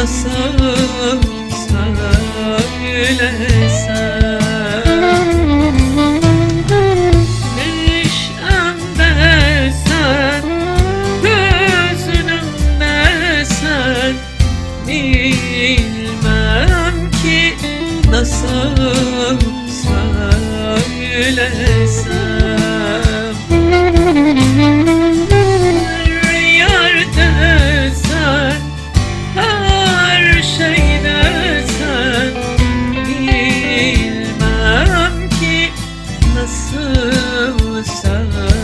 nasıl söylesem Neşemde sen, gözünümde sen Bilmem ki nasıl söylesem Bilmem ki nasıl söylesem